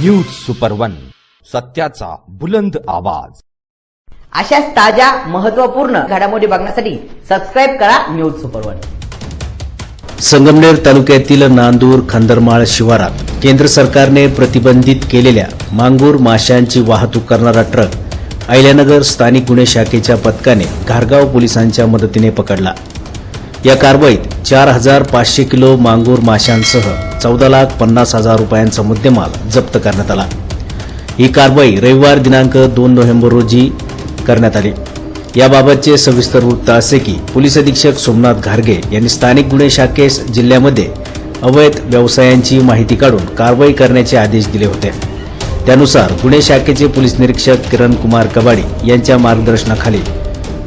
News super one सत्याचा बुलंद आवाज. अशाच ताज्या महत्त्वपूर्ण घडामोडी बघण्यासाठी सबस्क्राईब करा न्यूज सुपर वन संगमनेर तालुक्यातील नांदूर खंदरमाळ शिवारात केंद्र सरकारने प्रतिबंधित केलेल्या मांगूर माशांची वाहतूक करणारा ट्रक अहिल्यानगर स्थानिक गुन्हे शाखेच्या पथकाने घारगाव पोलिसांच्या मदतीने पकडला. या कारवाईत चार हजार पाचशे किलो मांगूर माशांसह चौदा लाख पन्नास हजार रुपयांचा मुद्देमाल जप्त करण्यात आला. ही कारवाई रविवार दिनांक दोन नोव्हेंबर रोजी करण्यात आली. याबाबतचे सविस्तर वृत्त असे की पोलीस अधीक्षक सोमनाथ घारगे यांनी स्थानिक गुन्हे शाखेस जिल्ह्यामध्ये अवैध व्यवसायांची माहिती काढून कारवाई करण्याचे आदेश दिले होते. त्यानुसार गुन्हे शाखेचे पोलीस निरीक्षक किरण कुमार कबाडी यांच्या मार्गदर्शनाखाली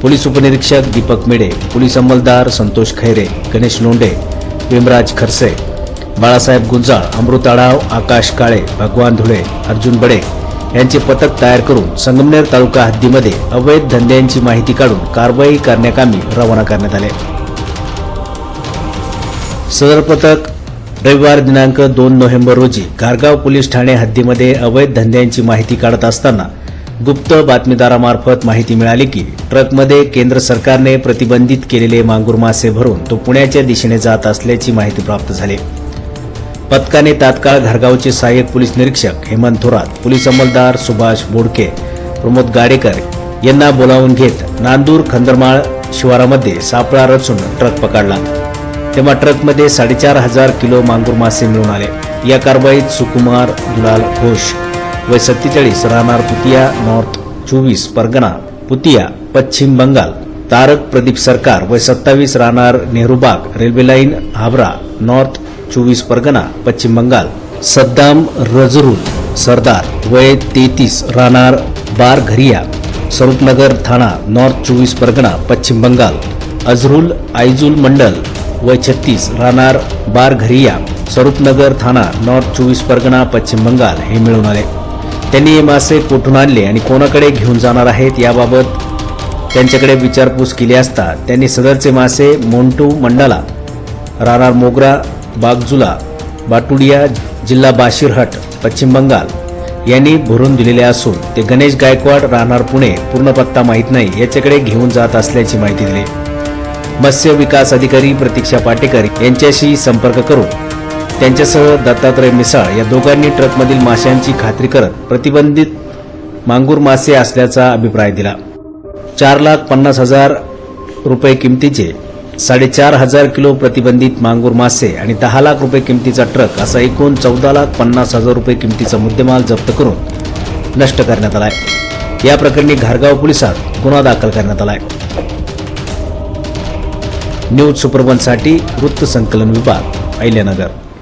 पोलीस उपनिरीक्षक दीपक मिडे पोलीस अंमलदार संतोष खैरे गणेश लोंडे भीमराज खरसे बाळासाहेब गुंजाळ अमृत आढाव आकाश काळे भगवान धुळे अर्जुन बडे यांचे पथक तयार करून संगमनेर तालुका हद्दीमध्ये अवैध धंद्यांची माहिती काढून कारवाई करण्याकामी रवाना करण्यात आले. सदर पथक रविवार दिनांक दोन नोव्हेंबर रोजी गारगाव पोलीस ठाणे हद्दीमध्ये अवैध धंद्यांची माहिती काढत असताना गुप्त बातमीदारामार्फत माहिती मिळाली की ट्रकमध्ये केंद्र सरकारने प्रतिबंधित केलेले मांगूर मासे भरून तो पुण्याच्या दिशेने जात असल्याची माहिती प्राप्त झाली. पथकाने तात्काळ घरगावचे सहाय्यक पोलीस निरीक्षक हेमंत थोरात पोलीस अंमलदार सुभाष बोडके प्रमोद गाडेकर यांना बोलावून घेत नांदूर खंदरमाळ शिवारामध्ये सापळा रचून ट्रक पकडला. तेव्हा ट्रकमध्ये साडेचार हजार किलो मांगूर मासे मिळून आले. या कारवाईत सुकुमार दुलाल घोष वय सत्तेचाळीस राहणार पुतिया नॉर्थ चोवीस परगणा पुतिया पश्चिम बंगाल तारक प्रदीप सरकार वय सत्तावीस राहणार Nehru Bagh railway line Howrah north चोवीस परगणा पश्चिम बंगाल सद्दाम रजरुल सरदार वय तेहतीस राहणार बार घरिया स्वरूपनगर थाना नॉर्थ चोवीस परगणा पश्चिम बंगाल अझरुल आयजुल मंडल वय छत्तीस राहणार बार घरिया स्वरूपनगर थाना नॉर्थ चोवीस परगणा पश्चिम बंगाल हे मिळून आले. त्यांनी हे मासे कुठून आणले आणि कोणाकडे घेऊन जाणार आहेत याबाबत त्यांच्याकडे विचारपूस केली असता त्यांनी सदरचे मासे मोंटू मंडाला राहणार मोगरा बागजुला बाटुडिया जिल्हा बाशीरहट पश्चिम बंगाल यांनी भरून दिलेले असून ते गणेश गायकवाड राहणार पुणे पूर्ण पत्ता माहीत नाही याच्याकडे घेऊन जात असल्याची माहिती दिली. मत्स्य विकास अधिकारी प्रतीक्षा पाटेकर यांच्याशी संपर्क करून त्यांच्यासह दत्तात्रय मिसाळ या दोघांनी ट्रकमधील माशांची खात्री करत प्रतिबंधित मांगूर मासे असल्याचा अभिप्राय दिला. चार लाख पन्नास हजार रुपये किमतीचे साडेचार हजार किलो प्रतिबंधित मांगूर मासे आणि दहा लाख रुपये किमतीचा ट्रक असा एकूण चौदा लाख पन्नास हजार रुपये किमतीचा मुद्देमाल जप्त करून नष्ट करण्यात आलाय. या प्रकरणी घारगाव पोलिसात गुन्हा दाखल करण्यात आलाय. न्यूज सुपरवनसाठी वृत्त संकलन विभाग अहिल्यानगर.